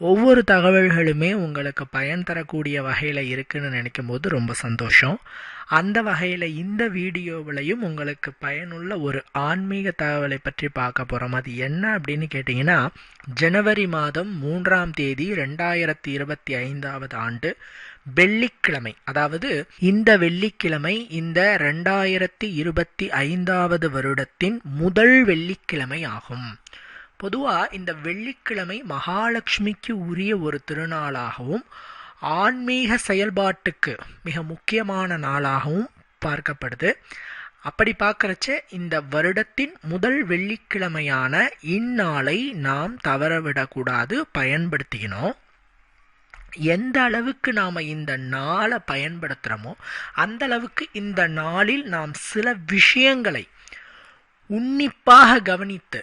ஒவ்வொரு தகவல்களுமே உங்களுக்கு பயன் தரக்கூடிய வகையில் இருக்குன்னு நினைக்கும் போது ரொம்ப சந்தோஷம். அந்த வகையில் இந்த வீடியோவிலையும் உங்களுக்கு பயனுள்ள ஒரு ஆன்மீக தகவலை பற்றி பார்க்க போகிறோம் அது என்ன அப்படின்னு கேட்டிங்கன்னா ஜனவரி மாதம் மூன்றாம் தேதி ரெண்டாயிரத்தி இருபத்தி ஐந்தாவது ஆண்டு வெள்ளிக்கிழமை. அதாவது இந்த வெள்ளிக்கிழமை இந்த ரெண்டாயிரத்தி இருபத்தி ஐந்தாவது வருடத்தின் முதல் வெள்ளிக்கிழமை ஆகும். பொதுவாக இந்த வெள்ளிக்கிழமை மகாலட்சுமிக்கு உரிய ஒரு திருநாளாகவும் ஆன்மீக செயல்பாட்டுக்கு மிக முக்கியமான நாளாகவும் பார்க்கப்படுது. அப்படி பார்க்குறச்ச இந்த வருடத்தின் முதல் வெள்ளிக்கிழமையான இந்நாளை நாம் தவறவிடக்கூடாது பயன்படுத்திக்கணும் எந்த அளவுக்கு நாம் இந்த நாளை பயன்படுத்துகிறோமோ அந்த அளவுக்கு இந்த நாளில் நாம் சில விஷயங்களை உன்னிப்பாக கவனித்து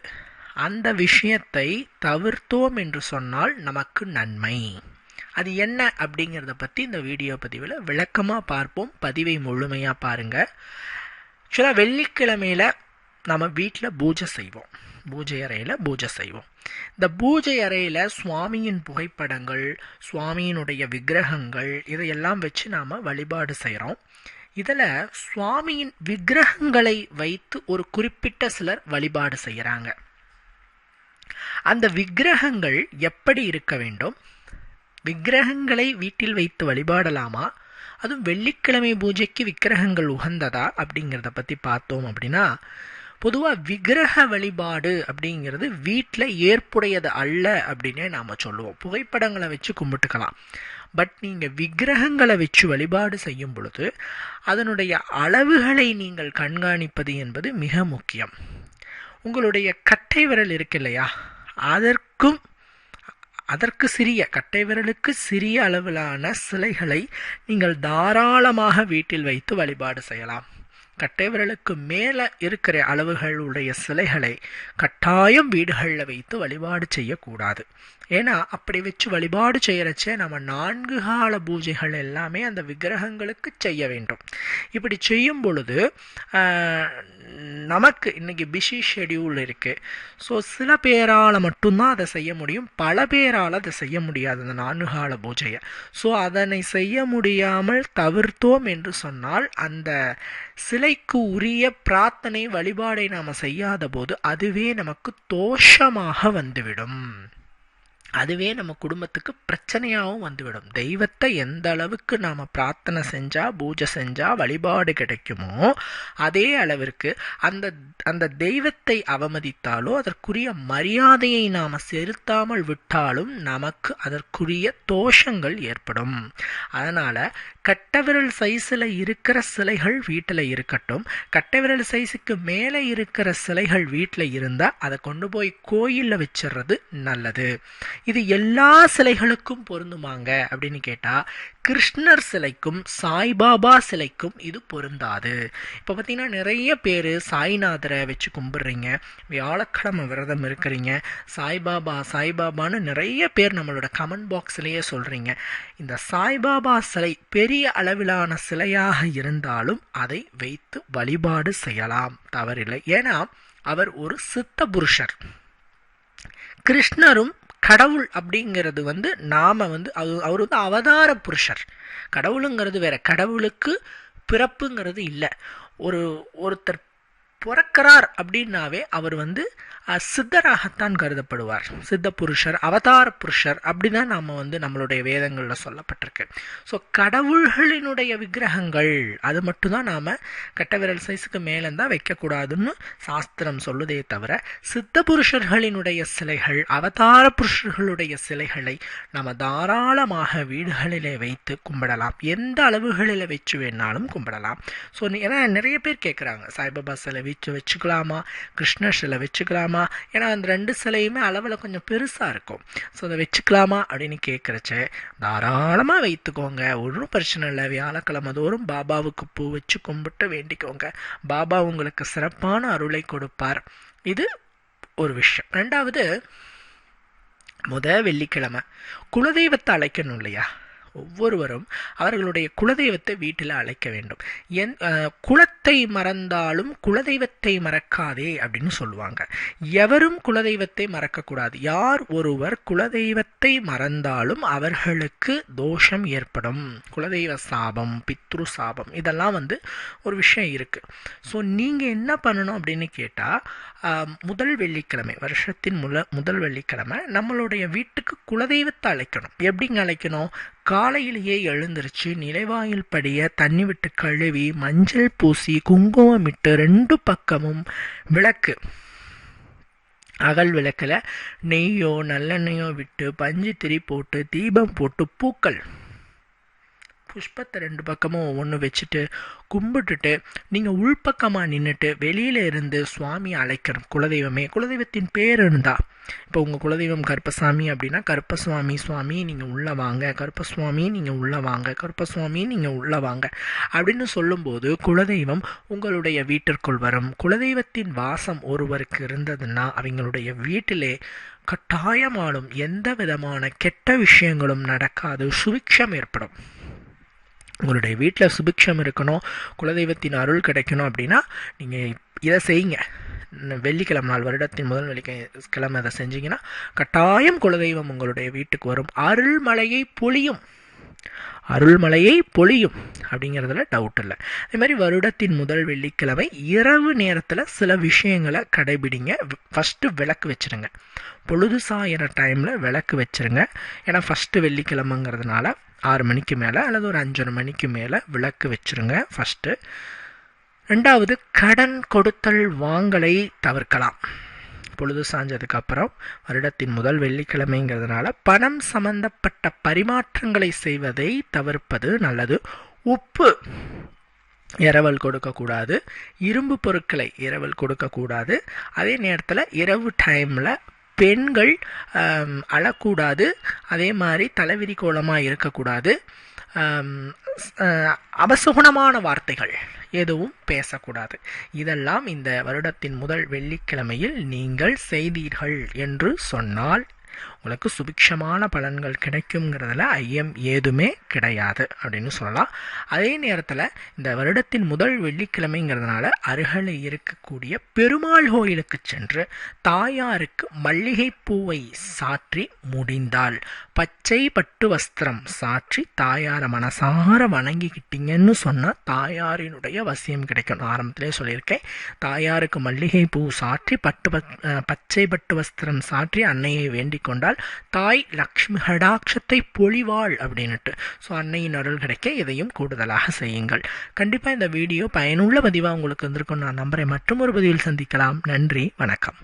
அந்த விஷயத்தை தவிர்த்தோம் என்று சொன்னால் நமக்கு நன்மை. அது என்ன அப்படிங்கிறத பற்றி இந்த வீடியோ பதிவில் விளக்கமாக பார்ப்போம். பதிவை முழுமையாக பாருங்கள் ஆக்சுவலாக வெள்ளிக்கிழமையில் நம்ம வீட்டில் பூஜை செய்வோம். பூஜை அறையில் பூஜை செய்வோம். இந்த பூஜை அறையில் சுவாமியின் புகைப்படங்கள் சுவாமியினுடைய விக்கிரகங்கள் இதையெல்லாம் வச்சு நாம் வழிபாடு செய்கிறோம் இதில் சுவாமியின் விக்கிரகங்களை வைத்து ஒரு குறிப்பிட்ட சிலர் வழிபாடு செய்கிறாங்க அந்த விக்கிரகங்கள் எப்படி இருக்க வேண்டும்? விக்கிரகங்களை வீட்டில் வைத்து வழிபாடலாமா? அதுவும் வெள்ளிக்கிழமை பூஜைக்கு விக்கிரகங்கள் உகந்ததா அப்படிங்கிறத பற்றி பார்த்தோம் அப்படின்னா பொதுவாக விக்கிரக வழிபாடு அப்படிங்கிறது வீட்டில் ஏற்புடையது அல்ல அப்படின்னே நாம் சொல்லுவோம். புகைப்படங்களை வச்சு கும்பிட்டுக்கலாம். பட் நீங்கள் விக்கிரகங்களை வச்சு வழிபாடு செய்யும் பொழுது அதனுடைய அளவுகளை நீங்கள் கண்காணிப்பது என்பது மிக முக்கியம். உங்களுடைய கட்டை விரல் இருக்கு இல்லையா அதற்கும் அதற்கு சிறிய கட்டை விரலுக்கு சிறிய அளவிலான சிலைகளை நீங்கள் தாராளமாக வீட்டில் வைத்து வழிபாடு செய்யலாம். கட்டை விரலுக்கு மேலே இருக்கிற அளவுகளுடைய சிலைகளை கட்டாயம் வீடுகளில் வைத்து வழிபாடு செய்யக்கூடாது. ஏன்னா அப்படி வச்சு வழிபாடு செய்கிறச்சே நம்ம நான்கு கால பூஜைகள் எல்லாமே அந்த விக்கிரகங்களுக்கு செய்ய வேண்டும். இப்படி செய்யும் பொழுது நமக்கு இன்றைக்கி பிஸி ஷெடியூல் இருக்குது ஸோ சில பேரால் மட்டும்தான் அதை செய்ய முடியும். பல பேரால் அதை செய்ய முடியாது அந்த நான்கு கால பூஜையை. ஸோ அதனை செய்ய முடியாமல் தவிர்த்தோம் என்று சொன்னால் அந்த சிலைக்கு உரிய பிரார்த்தனை வழிபாடை நாம் செய்யாத போது அதுவே நமக்கு தோஷமாக வந்துவிடும். அதுவே நம்ம குடும்பத்துக்கு பிரச்சனையாகவும் வந்துவிடும். தெய்வத்தை எந்த அளவுக்கு நாம் பிரார்த்தனை செஞ்சால் பூஜை செஞ்சால் வழிபாடு கிடைக்குமோ அதே அளவிற்கு அந்த அந்த தெய்வத்தை அவமதித்தாலோ அதற்குரிய மரியாதையை நாம் செலுத்தாமல் விட்டாலும் நமக்கு அதற்குரிய தோஷங்கள் ஏற்படும். அதனால் கட்டவிரல் சைஸில் இருக்கிற சிலைகள் வீட்டில் இருக்கட்டும். கட்டவிரல் சைஸுக்கு மேலே இருக்கிற சிலைகள் வீட்டில் இருந்தால் அதை கொண்டு போய் கோயிலில் வச்சிடுறது நல்லது. இது எல்லா சிலைகளுக்கும் பொருந்துமாங்க அப்படின்னு கேட்டால் கிருஷ்ணர் சிலைக்கும் சாய்பாபா சிலைக்கும் இது பொருந்தாது. இப்போ பார்த்தீங்கன்னா நிறைய பேர் சாய்நாதரை வச்சு கும்பிட்றீங்க வியாழக்கிழமை விரதம் இருக்கிறீங்க சாய்பாபா சாய்பாபான்னு நிறைய பேர் நம்மளோட கமெண்ட் பாக்ஸ்லேயே சொல்கிறீங்க இந்த சாய்பாபா சிலை பெரிய அளவிலான சிலையாக இருந்தாலும் அதை வைத்து வழிபாடு செய்யலாம். தவறில்லை. ஏன்னா அவர் ஒரு சித்த புருஷர். கிருஷ்ணரும் கடவுள் அப்படிங்கிறது வந்து நாம் வந்து அவர் வந்து அவதார புருஷர். கடவுளுங்கிறது வேற. கடவுளுக்கு பிறப்புங்கிறது இல்லை. ஒரு ஒருத்தர் பிறக்கிறார் அப்படின்னாவே அவர் வந்து சித்தராகத்தான் கருதப்படுவார். சித்த புருஷர் அவதார புருஷர் அப்படிதான் நாம் வந்து நம்மளுடைய வேதங்களில் சொல்லப்பட்டிருக்கு. ஸோ கடவுள்களினுடைய விக்கிரகங்கள் அது மட்டும்தான் நாம் கட்ட விரல் சைஸுக்கு மேலே தான் வைக்கக்கூடாதுன்னு சாஸ்திரம் சொல்லுதே தவிர சித்த புருஷர்களினுடைய சிலைகள் அவதார புருஷர்களுடைய சிலைகளை நாம் தாராளமாக வீடுகளிலே வைத்து கும்பிடலாம். எந்த அளவுகளில் வச்சு வேணாலும் கும்பிடலாம். ஸோ ஏன்னா நிறைய பேர் கேட்குறாங்க சாய்பாபா சிலை வச்சு வச்சுக்கலாமா? கிருஷ்ணர் சிலை வச்சுக்கலாமா? ஏன்னா அந்த ரெண்டு சிலையுமே அளவில் கொஞ்சம் பெருசாக இருக்கும். ஸோ அதை வச்சுக்கலாமா அப்படின்னு கேட்குறச்ச தாராளமாக வைத்துக்கோங்க. ஒன்றும் பிரச்சனை இல்லை. வியாழக்கிழமை தோறும் பாபாவுக்கு பூ வச்சு கும்பிட்டு வேண்டிக்கோங்க. பாபா உங்களுக்கு சிறப்பான அருளை கொடுப்பார். இது ஒரு விஷயம். ரெண்டாவது முத வெள்ளிக்கிழமை. குலதெய்வத்தை அழைக்கணும் இல்லையா? ஒவ்வொருவரும் அவர்களுடைய குலதெய்வத்தை வீட்டில் அழைக்க வேண்டும். என் குலத்தை மறந்தாலும் குலதெய்வத்தை மறக்காதே அப்படின்னு சொல்லுவாங்க. எவரும் குலதெய்வத்தை மறக்கக்கூடாது. யார் ஒருவர் குலதெய்வத்தை மறந்தாலும் அவர்களுக்கு தோஷம் ஏற்படும். குலதெய்வ சாபம் பித்ரு சாபம் இதெல்லாம் வந்து ஒரு விஷயம் இருக்குது ஸோ நீங்கள் என்ன பண்ணணும் அப்படின்னு கேட்டால் முதல் வெள்ளிக்கிழமை வருஷத்தின் முல முதல் வெள்ளிக்கிழமை நம்மளுடைய வீட்டுக்கு குலதெய்வத்தை அழைக்கணும். எப்படிங்க அழைக்கணும்? காலையிலேயே எழுந்திருச்சு நிலைவாயில் படிய தண்ணி விட்டு கழுவி மஞ்சள் பூசி குங்குமமிட்டு ரெண்டு பக்கமும் விளக்கு. அகல் விளக்கில் நெய்யோ நல்லெண்ணெயோ விட்டு பஞ்சு திரி போட்டு தீபம் போட்டு பூக்கள். புஷ்பத்தை ரெண்டு பக்கமும் ஒவ்வொன்று வச்சுட்டு கும்பிட்டுட்டு நீங்கள் உள்பக்கமாக நின்றுட்டு வெளியில் இருந்து சுவாமியை அழைக்கணும் குலதெய்வமே குலதெய்வத்தின் பேர் இருந்தா. இப்போ உங்கள் குலதெய்வம் கருப்பசாமி அப்படின்னா கருப்பசுவாமி சுவாமி நீங்கள் உள்ளே வாங்க கருப்பசுவாமி நீங்கள் உள்ளே வாங்க கருப்பசுவாமி நீங்கள் உள்ளே வாங்க அப்படின்னு சொல்லும்போது குலதெய்வம் உங்களுடைய வீட்டிற்குள் வரும். குலதெய்வத்தின் வாசம் ஒருவருக்கு இருந்ததுன்னா அவங்களுடைய வீட்டிலே கட்டாயமானும் எந்த விதமான கெட்ட விஷயங்களும் நடக்காது சுபிக்ஷம் ஏற்படும். உங்களுடைய வீட்டில் சுபிக்ஷம் இருக்கணும் குலதெய்வத்தின் அருள் கிடைக்கணும் அப்படின்னா நீங்கள் இதை செய்யுங்க. வெள்ளிக்கிழமை நாள் வருடத்தின் முதல் வெள்ளிக்கிழமை அதை செஞ்சீங்கன்னா கட்டாயம் குலதெய்வம் உங்களுடைய வீட்டுக்கு வரும். அருள்மலையை பொழியும். அருள்மலையை பொழியும் அப்படிங்கிறதுல டவுட் இல்லை. அதே மாதிரி வருடத்தின் முதல் வெள்ளிக்கிழமை இரவு நேரத்தில் சில விஷயங்களை கடைபிடிங்க. ஃபஸ்ட்டு விளக்கு வச்சுருங்க. பொழுது சாயிற டைமில் விளக்கு வச்சுருங்க. ஏன்னா ஃபஸ்ட்டு வெள்ளிக்கிழமைங்கிறதுனால ஆறு மணிக்கு மேலே அல்லது ஒரு அஞ்சரை மணிக்கு மேலே விளக்கு வச்சுருங்க ஃபஸ்ட்டு ரெண்டாவது கடன் கொடுத்தல் வாங்கலை தவிர்க்கலாம். பொழுது சாஞ்சதுக்கப்புறம் வருடத்தின் முதல் வெள்ளிக்கிழமைங்கிறதுனால பணம் சம்பந்தப்பட்ட பரிமாற்றங்களை செய்வதை தவிர்ப்பது நல்லது. உப்பு இரவல் கொடுக்கக்கூடாது இரும்பு பொருட்களை இரவல் கொடுக்கக்கூடாது அதே நேரத்தில் இரவு டைமில் பெண்கள் அழக்கூடாது. அதே மாதிரி தலைவிரி கோலமாக இருக்கக்கூடாது. ஆம், அபசகுணமான வார்த்தைகள் எதுவும் பேசக்கூடாது. இதெல்லாம் இந்த வருடத்தின் முதல் வெள்ளிக்கிழமையில் நீங்கள் செய்தீர்கள் என்று சொன்னால் உங்களுக்கு சுபிக்ஷமான பலன்கள் கிடைக்குங்கிறதுல ஐயம் ஏதுமே கிடையாது அப்படின்னு சொல்லலாம். அதே நேரத்தில் இந்த வருடத்தின் முதல் வெள்ளிக்கிழமைங்கிறதுனால அருகில் இருக்கக்கூடிய பெருமாள் கோயிலுக்கு சென்று தாயாருக்கு மல்லிகை பூவை சாற்றி முடிந்தால் பச்சை பட்டு வஸ்திரம் சாற்றி தாயாரை மனசார வணங்கிக்கிட்டீங்கன்னு சொன்னால் தாயாரினுடைய வசியம் கிடைக்கும். நான் ஆரம்பத்திலே சொல்லியிருக்கேன். தாயாருக்கு மல்லிகை பூ சாற்றி பட்டு பத்- பச்சை பட்டு வஸ்திரம் சாற்றி அன்னையை வேண்டிக் கொண்டால் தாய் லக்ஷ்மி ஹடாட்சத்தை பொழிவாள் அப்படின்னுட்டு. ஸோ அன்னையின் அருள் கிடைக்க இதையும் கூடுதலாக செய்யுங்கள். கண்டிப்பாக இந்த வீடியோ பயனுள்ள பதிவாக உங்களுக்கு வந்திருக்கும் நான் நம்புகிறேன் மற்றும் ஒரு பதிவில் சந்திக்கலாம். நன்றி வணக்கம்.